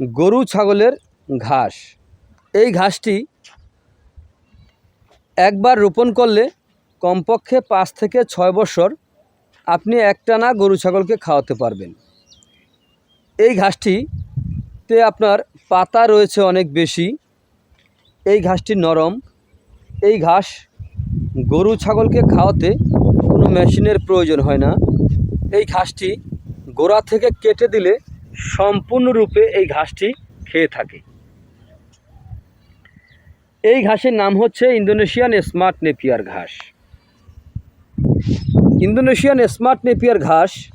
গরু ছাগলের ঘাস। এই ঘাসটি একবার রোপণ করলে কমপক্ষে পাঁচ থেকে ছয় বছর আপনি একটানা গরু ছাগলকে খাওয়াতে পারবেন। এই ঘাসটিতে আপনার পাতা রয়েছে অনেক বেশি। এই ঘাসটি নরম। এই ঘাস গরু ছাগলকে খাওয়াতে কোনো মেশিনের প্রয়োজন হয় না। এই ঘাসটি গোড়া থেকে কেটে দিলে সম্পূর্ণরূপে এই ঘাসটি খেয়ে থাকে। এই ঘাসের নাম হচ্ছে ইন্দোনেশিয়ান স্মার্ট নেপিয়ার ঘাস। ইন্দোনেশিয়ান স্মার্ট নেপিয়ার ঘাস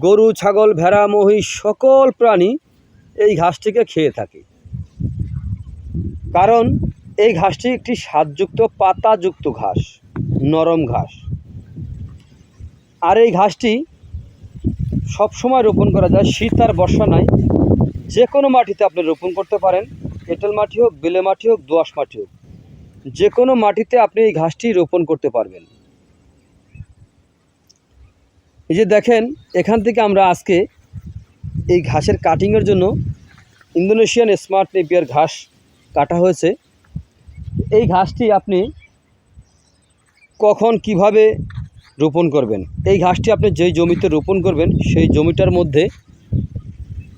গরু, ছাগল, ভেড়া, মহিষ, সকল প্রাণী এই ঘাসটিকে খেয়ে থাকে। কারণ এই ঘাসটি একটি স্বাদযুক্ত, পাতাযুক্ত ঘাস, নরম ঘাস। আর এই ঘাসটি সব সময় রোপণ করা যায়। শীত আর বর্ষা নাই। যে কোনো মাটিতে আপনি রোপণ করতে পারেন। এঁটেল মাটি হোক, বেলে মাটি হোক দোআঁশ মাটি হোক যে কোনো মাটিতে আপনি এই ঘাসটি রোপণ করতে পারবেন। এই যে দেখেন, এখান থেকে আমরা আজকে এই ঘাসের কাটিংয়ের জন্য ইন্দোনেশিয়ান স্মার্ট নেপিয়ার ঘাস কাটা হয়েছে। এই ঘাসটি আপনি কখন, কীভাবে রোপণ করবেন। এই ঘাসটি আপনি যেই জমিতে রোপণ করবেন, সেই জমিটার মধ্যে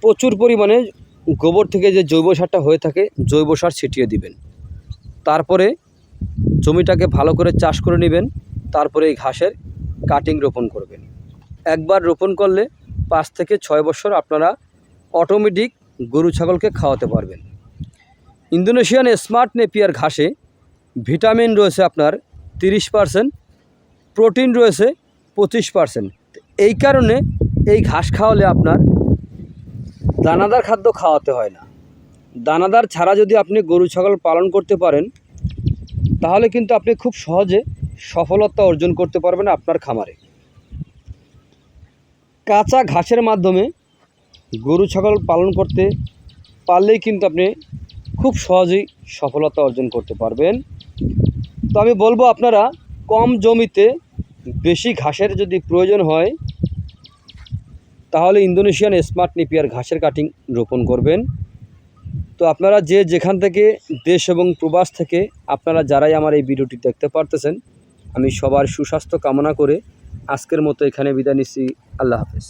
প্রচুর পরিমাণে গোবর থেকে যে জৈব সারটা হয়ে থাকে, জৈব সার ছিটিয়ে দিবেন। তারপরে জমিটাকে ভালো করে চাষ করে নেবেন, তারপরে এই ঘাসের কাটিং রোপণ করবেন। একবার রোপণ করলে পাঁচ থেকে ছয় বছর আপনারা অটোমেটিক গরু ছাগলকে খাওয়াতে পারবেন। ইন্দোনেশিয়ান স্মার্ট নেপিয়ার ঘাসে ভিটামিন রয়েছে আপনার তিরিশ পারসেন্ট প্রোটিন রয়েছে পঁচিশ পারসেন্ট। এই কারণে এই ঘাস খাওয়ালে আপনার দানাদার খাদ্য খাওয়াতে হয় না। দানাদার ছাড়া যদি আপনি গরু, ছাগল পালন করতে পারেন, তাহলে কিন্তু আপনি খুব সহজে সফলতা অর্জন করতে পারবেন আপনার খামারে। কাঁচা ঘাসের মাধ্যমে গরু, ছাগল পালন করতে পারলেই কিন্তু আপনি খুব সহজেই সফলতা অর্জন করতে পারবেন। তো আমি বলব আপনারা কম জমিতে বেশি ঘাসের যদি প্রয়োজন হয়, তাহলে ইন্দোনেশিয়ান স্মার্ট নিপিয়ার ঘাসের কাটিং রোপণ করবেন। তো আপনারা যে যেখান থেকে দেশ এবং প্রবাস থেকে আপনারা যারাই আমার এই ভিডিওটি দেখতে পারতেছেন, আমি সবার সুস্বাস্থ্য কামনা করে আজকের মতো এখানে বিদায় নিচ্ছি। আল্লাহ হাফেজ।